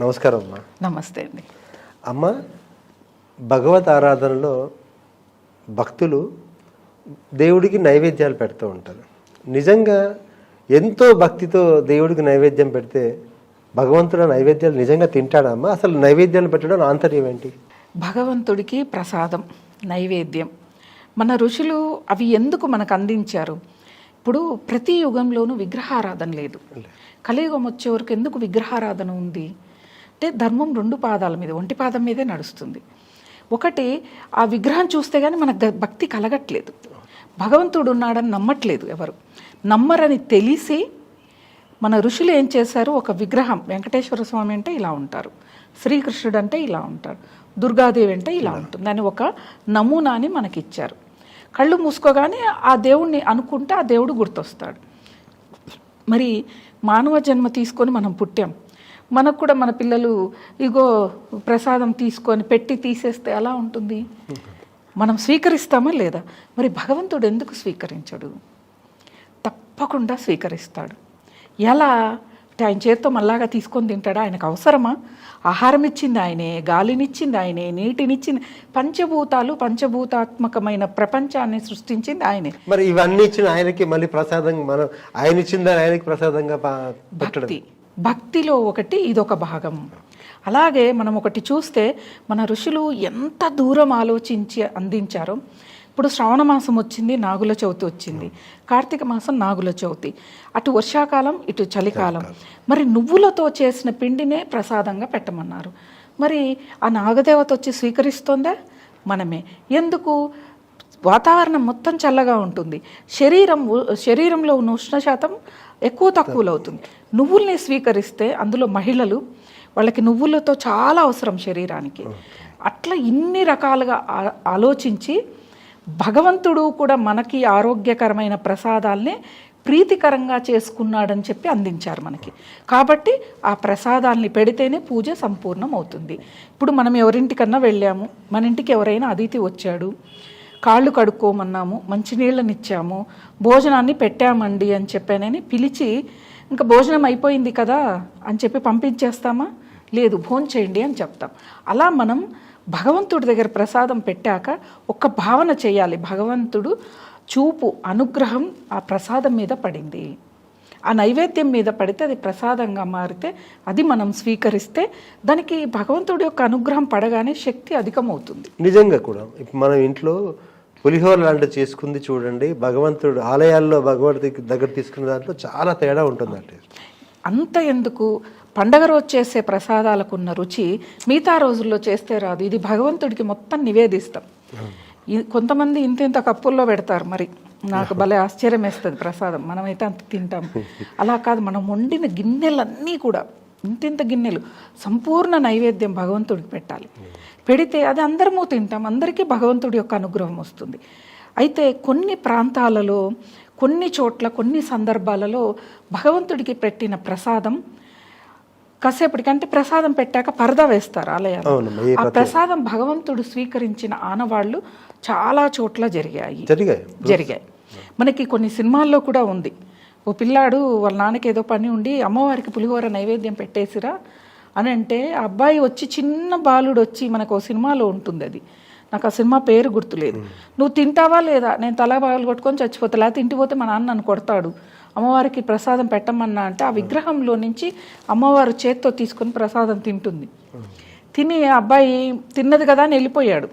నమస్కారం అమ్మా. నమస్తే అండి. అమ్మ భగవత్ ఆరాధనలో భక్తులు దేవుడికి నైవేద్యాలు పెడుతూ ఉంటారు. నిజంగా ఎంతో భక్తితో దేవుడికి నైవేద్యం పెడితే భగవంతుడు నైవేద్యాలు నిజంగా తింటాడా అమ్మా? అసలు నైవేద్యాలు పెట్టడం ఆంతర్యం ఏంటి? భగవంతుడికి ప్రసాదం నైవేద్యం. మన ఋషులు అవి ఎందుకు మనకు అందించారు? ఇప్పుడు ప్రతి యుగంలోనూ విగ్రహారాధన లేదు. కలియుగం వచ్చే వరకు ఎందుకు విగ్రహారాధన ఉంది? అంటే ధర్మం రెండు పాదాల మీద ఒంటి పాదం మీదే నడుస్తుంది. ఒకటి ఆ విగ్రహం చూస్తే కానీ మనకు భక్తి కలగట్లేదు. భగవంతుడు ఉన్నాడని నమ్మట్లేదు ఎవరు. నమ్మరని తెలిసి మన ఋషులు ఏం చేశారు? ఒక విగ్రహం వెంకటేశ్వర స్వామి అంటే ఇలా ఉంటారు. శ్రీకృష్ణుడు అంటే ఇలా ఉంటాడు. దుర్గాదేవి అంటే ఇలా ఉంటుంది. అని ఒక నమూనాని మనకి ఇచ్చారు కళ్ళు మూసుకోగానే ఆ దేవుణ్ణి అనుకుంటే ఆ దేవుడు గుర్తొస్తాడు. మరి మానవ జన్మ తీసుకొని మనం పుట్టాం. మనకు కూడా మన పిల్లలు ఇగో ప్రసాదం తీసుకొని పెట్టి తీసేస్తే ఎలా ఉంటుంది? మనం స్వీకరిస్తామా లేదా? మరి భగవంతుడు ఎందుకు స్వీకరించడు? తప్పకుండా స్వీకరిస్తాడు. ఎలా? ఆయన చేత్తో మళ్ళాగా తీసుకొని తింటాడా? ఆయనకు అవసరమా? ఆహారం ఇచ్చింది ఆయనే గాలినిచ్చింది ఆయనే నీటినిచ్చింది. పంచభూతాలు పంచభూతాత్మకమైన ప్రపంచాన్ని సృష్టించింది ఆయనే. మరి ఇవన్నీ ఇచ్చిన ఆయనకి మళ్ళీ ప్రసాదం మనం ఆయన ఇచ్చిందని ఆయనకి ప్రసాదంగా భక్తి. భక్తిలో ఒకటి ఇదొక భాగం. అలాగే మనం ఒకటి చూస్తే మన ఋషులు ఎంత దూరం ఆలోచించి అందించారో ఇప్పుడు శ్రావణ మాసం వచ్చింది నాగుల చవితి వచ్చింది. కార్తీక మాసం నాగుల చవితి. అటు వర్షాకాలం ఇటు చలికాలం. మరి నువ్వులతో చేసిన పిండినే ప్రసాదంగా పెట్టమన్నారు. మరి ఆ నాగదేవత వచ్చి స్వీకరిస్తోందా? మనమే. ఎందుకు? వాతావరణం మొత్తం చల్లగా ఉంటుంది. శరీరం శరీరంలో ఉన్న ఉష్ణ శాతం ఎక్కువ తక్కువలో అవుతుంది నువ్వుల్ని స్వీకరిస్తే అందులో మహిళలు వాళ్ళకి నువ్వులతో చాలా అవసరం శరీరానికి. అట్లా ఇన్ని రకాలుగా ఆలోచించి భగవంతుడు కూడా మనకి ఆరోగ్యకరమైన ప్రసాదాల్ని ప్రీతికరంగా చేసుకున్నాడని చెప్పి అందించారు మనకి. కాబట్టి ఆ ప్రసాదాల్ని పెడితేనే పూజ సంపూర్ణం అవుతుంది ఇప్పుడు మనం ఎవరింటికన్నా వెళ్ళాము మన ఇంటికి ఎవరైనా అతిథి వచ్చాడు కాళ్ళు కడుక్కోమన్నాము మంచినీళ్ళనిచ్చాము భోజనాన్ని పెట్టామండి అని చెప్పానని పిలిచి ఇంకా భోజనం అయిపోయింది కదా అని చెప్పి పంపించేస్తామా? లేదు భోజనం చేయండి అని చెప్తాం. అలా మనం భగవంతుడి దగ్గర ప్రసాదం పెట్టాక ఒక్క భావన చేయాలి. భగవంతుడు చూపు అనుగ్రహం ఆ ప్రసాదం మీద పడింది. ఆ నైవేద్యం మీద పడితే అది ప్రసాదంగా మారితే అది మనం స్వీకరిస్తే దానికి భగవంతుడి యొక్క అనుగ్రహం పడగానే శక్తి అధికమవుతుంది. నిజంగా కూడా. ఇప్పుడు మనం ఇంట్లో పులిహోర లాంటివి చేసుకుంది చూడండి భగవంతుడు ఆలయాల్లో భగవంతుడి దగ్గర తీసుకున్న దాంట్లో చాలా తేడా ఉంటుంది అంటే అంత ఎందుకు? పండగ రోజు చేసే ప్రసాదాలకు ఉన్న రుచి మిగతా రోజుల్లో చేస్తే రాదు. ఇది భగవంతుడికి మొత్తం నివేదిస్తాం. ఇది కొంతమంది ఇంత ఇంత కప్పుల్లో పెడతారు మరి. నాకు భలే ఆశ్చర్యం వేస్తుంది ప్రసాదం. మనమైతే అంత తింటాం. అలా కాదు మనం వండిన గిన్నెలన్నీ కూడా ఇంతింత గిన్నెలు సంపూర్ణ నైవేద్యం భగవంతుడికి పెట్టాలి. పెడితే అది అందరము తింటాం. అందరికీ భగవంతుడి యొక్క అనుగ్రహం వస్తుంది. అయితే కొన్ని ప్రాంతాలలో కొన్ని చోట్ల కొన్ని సందర్భాలలో భగవంతుడికి పెట్టిన ప్రసాదం కాసేపటికి అంటే ప్రసాదం పెట్టాక పరదా వేస్తారు ఆలయాలు. ఆ ప్రసాదం భగవంతుడు స్వీకరించిన ఆనవాళ్ళు చాలా చోట్ల జరిగాయి. జరిగాయి. జరిగాయి. మనకి కొన్ని సినిమాల్లో కూడా ఉంది. ఓ పిల్లాడు వాళ్ళ నాన్నకి ఏదో పని ఉండి అమ్మవారికి పులిహోర నైవేద్యం పెట్టేసిరా అని అంటే ఆ అబ్బాయి వచ్చి చిన్న బాలుడు వచ్చి మనకు ఓ సినిమాలో ఉంటుంది అది. నాకు ఆ సినిమా పేరు గుర్తులేదు. నువ్వు తింటావా లేదా? నేను తల బాగా కొట్టుకొని చచ్చిపోతా. లేకపోతే ఇంటికి పోతే మా నాన్న నన్ను కొడతాడు. అమ్మవారికి ప్రసాదం పెట్టమన్నా అంటే ఆ విగ్రహంలో నుంచి అమ్మవారు చేత్తో తీసుకొని ప్రసాదం తింటుంది. తిని అబ్బాయి తిన్నది కదా అని వెళ్ళిపోయాడు.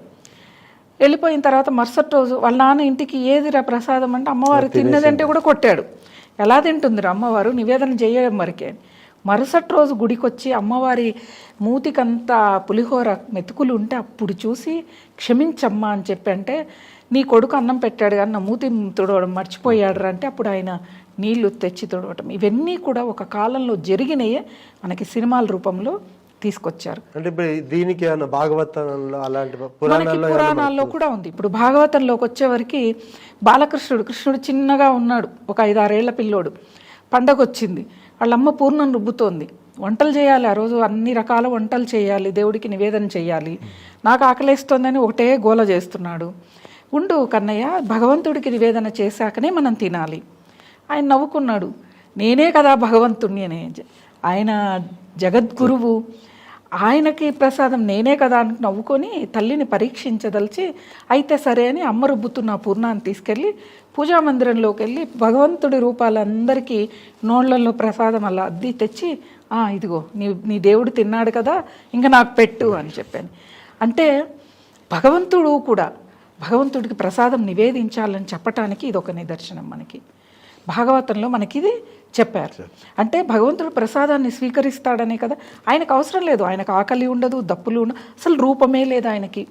వెళ్ళిపోయిన తర్వాత మరుసటి రోజు వాళ్ళ నాన్న ఇంటికి ఏదిరా ప్రసాదం అంటే అమ్మవారు తిన్నదంటే కూడా కొట్టాడు. ఎలా తింటుందిరా అమ్మవారు? నివేదన చేయడం వరకే. మరుసటి రోజు గుడికి వచ్చి అమ్మవారి మూతికంతా పులిహోర మెతుకులు ఉంటే అప్పుడు చూసి క్షమించమ్మా అని చెప్పి అంటే నీ కొడుకు అన్నం పెట్టాడు కానీ నా మూతి తుడవడం మర్చిపోయాడు అంటే అప్పుడు ఆయన నీళ్ళు తెచ్చి తుడవటం. ఇవన్నీ కూడా ఒక కాలంలో జరిగినాయే మనకి సినిమాల రూపంలో తీసుకొచ్చారు. అంటే ఇప్పుడు దీనికి భాగవతంలో అలాంటి మనకి పురాణాల్లో పురాణాల్లో కూడా ఉంది. ఇప్పుడు భాగవతంలోకి వచ్చేవరకు బాలకృష్ణుడు కృష్ణుడు చిన్నగా ఉన్నాడు. ఒక ఐదారేళ్ళ పిల్లోడు. పండగ వచ్చింది వాళ్ళమ్మ పూర్ణం రుబ్బుతోంది. వంటలు చేయాలి. ఆ రోజు అన్ని రకాల వంటలు చేయాలి. దేవుడికి నివేదన చేయాలి. నాకు ఆకలేస్తోందని ఒకటే గోల చేస్తున్నాడు. ఉండు కన్నయ్య భగవంతుడికి నివేదన చేశాకనే మనం తినాలి. ఆయన నవ్వుకున్నాడు. నేనే కదా భగవంతుణ్ణి అనే. ఆయన జగద్గురువు. ఆయనకి ప్రసాదం నేనే కదా అని నవ్వుకొని తల్లిని పరీక్షించదలిచి అయితే సరే అని అమ్మ రుబ్బుతున్న పూర్ణాన్ని తీసుకెళ్ళి పూజా మందిరంలోకి వెళ్ళి భగవంతుడి రూపాలందరికీ నోళ్ళలో ప్రసాదం అలా అద్ది తెచ్చి "ఆ, ఇదిగో నీ నీ దేవుడు తిన్నాడు కదా ఇంకా నాకు పెట్టు అని చెప్పాను. అంటే భగవంతుడు కూడా భగవంతుడికి ప్రసాదం నివేదించాలని చెప్పటానికి ఇది ఒక నిదర్శనం మనకి. భాగవతంలో మనకి ఇది చెప్పారు. అంటే భగవంతుడు ప్రసాదాన్ని స్వీకరిస్తాడనే కదా? ఆయనకు అవసరం లేదు. ఆయనకు ఆకలి ఉండదు దప్పులు ఉండదు అసలు రూపమే లేదు ఆయనకి.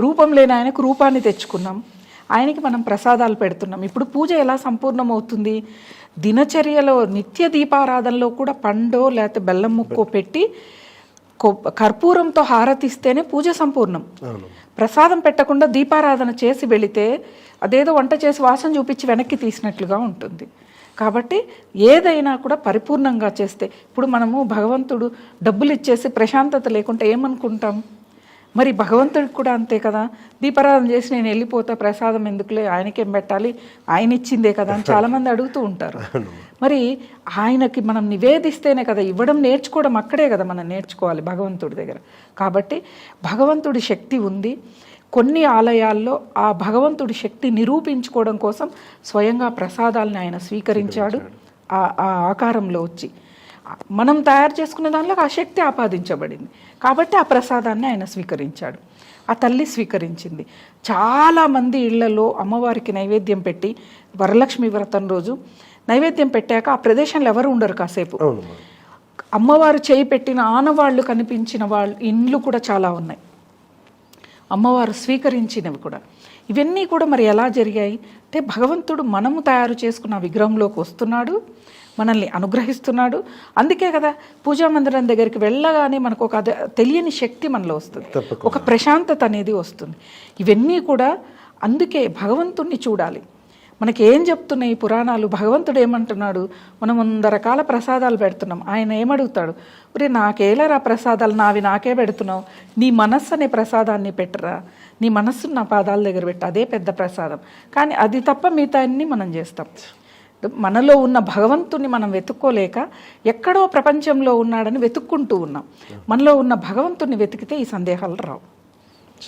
రూపం లేని ఆయనకు రూపాన్ని తెచ్చుకున్నాం. ఆయనకి మనం ప్రసాదాలు పెడుతున్నాం. ఇప్పుడు పూజ ఎలా సంపూర్ణమవుతుంది? దినచర్యలో నిత్య దీపారాధనలో కూడా పండో లేకపోతే బెల్లం ముక్కో పెట్టి కర్పూరంతో హారతిస్తేనే పూజ సంపూర్ణం. ప్రసాదం పెట్టకుండా దీపారాధన చేసి వెళితే అదేదో వంట చేసి వాసన చూపించి వెనక్కి తీసినట్లుగా ఉంటుంది. కాబట్టి ఏదైనా కూడా పరిపూర్ణంగా చేస్తే ఇప్పుడు మనము భగవంతుడు డబ్బులు ఇచ్చేసి ప్రశాంతత లేకుంటే ఏమనుకుంటాం? మరి భగవంతుడికి కూడా అంతే కదా? దీపారాధన చేసి నేను వెళ్ళిపోతా ప్రసాదం ఎందుకులే? ఆయనకేం పెట్టాలి? ఆయన ఇచ్చిందే కదా అని చాలామంది అడుగుతూ ఉంటారు. మరి ఆయనకి మనం నివేదిస్తేనే కదా ఇవ్వడం నేర్చుకోవడం అక్కడే కదా మనం నేర్చుకోవాలి భగవంతుడి దగ్గర. కాబట్టి భగవంతుడి శక్తి ఉంది. కొన్ని ఆలయాల్లో ఆ భగవంతుడి శక్తి నిరూపించుకోవడం కోసం స్వయంగా ప్రసాదాలని ఆయన స్వీకరించాడు. ఆ ఆ ఆకారంలో వచ్చి. మనం తయారు చేసుకున్న దానిలో ఆ శక్తి ఆపాదించబడింది. కాబట్టి ఆ ప్రసాదాన్ని ఆయన స్వీకరించాడు. ఆ తల్లి స్వీకరించింది. చాలామంది ఇళ్ళలో అమ్మవారికి నైవేద్యం పెట్టి వరలక్ష్మి వ్రతం రోజు నైవేద్యం పెట్టాక ఆ ప్రదేశంలో ఎవరు ఉండరు కాసేపు. అమ్మవారు చేయి పెట్టిన ఆనవాళ్ళు కనిపించిన వాళ్ళు ఇండ్లు కూడా చాలా ఉన్నాయి. అమ్మవారు స్వీకరించినవి కూడా. ఇవన్నీ కూడా మరి ఎలా జరిగాయి? అంటే భగవంతుడు మనము తయారు చేసుకున్న విగ్రహంలోకి వస్తున్నాడు. మనల్ని అనుగ్రహిస్తున్నాడు. అందుకే కదా పూజా మందిరం దగ్గరికి వెళ్ళగానే మనకు ఒక అద- తెలియని శక్తి మనలో వస్తుంది. ఒక ప్రశాంతత అనేది వస్తుంది. ఇవన్నీ కూడా అందుకే భగవంతుణ్ణి చూడాలి. మనకి ఏం చెప్తున్నాయి ఈ పురాణాలు? భగవంతుడు ఏమంటున్నాడు? మనం వంద రకాల ప్రసాదాలు పెడుతున్నాం. ఆయన ఏమడుగుతాడు? ఒరే నాకేలరా ప్రసాదాలు? నావి నాకే పెడుతున్నావు. నీ మనస్సు అనే ప్రసాదాన్ని పెట్టరా? నీ మనస్సు నా పాదాల దగ్గర పెట్టు. అదే పెద్ద ప్రసాదం. కానీ అది తప్ప మిగతా అన్ని మనం చేస్తాం. మనలో ఉన్న భగవంతుని మనం వెతుక్కోలేక ఎక్కడో ప్రపంచంలో ఉన్నాడని వెతుక్కుంటూ ఉన్నాం. మనలో ఉన్న భగవంతుని వెతికితే ఈ సందేహాలు రావు.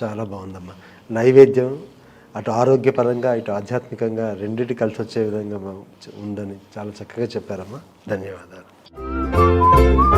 చాలా బాగుందమ్మా. నైవేద్యం అటు ఆరోగ్యపరంగా ఇటు ఆధ్యాత్మికంగా రెండింటి కలిసి వచ్చే విధంగా ఉందని చాలా చక్కగా చెప్పారమ్మా. ధన్యవాదాలు.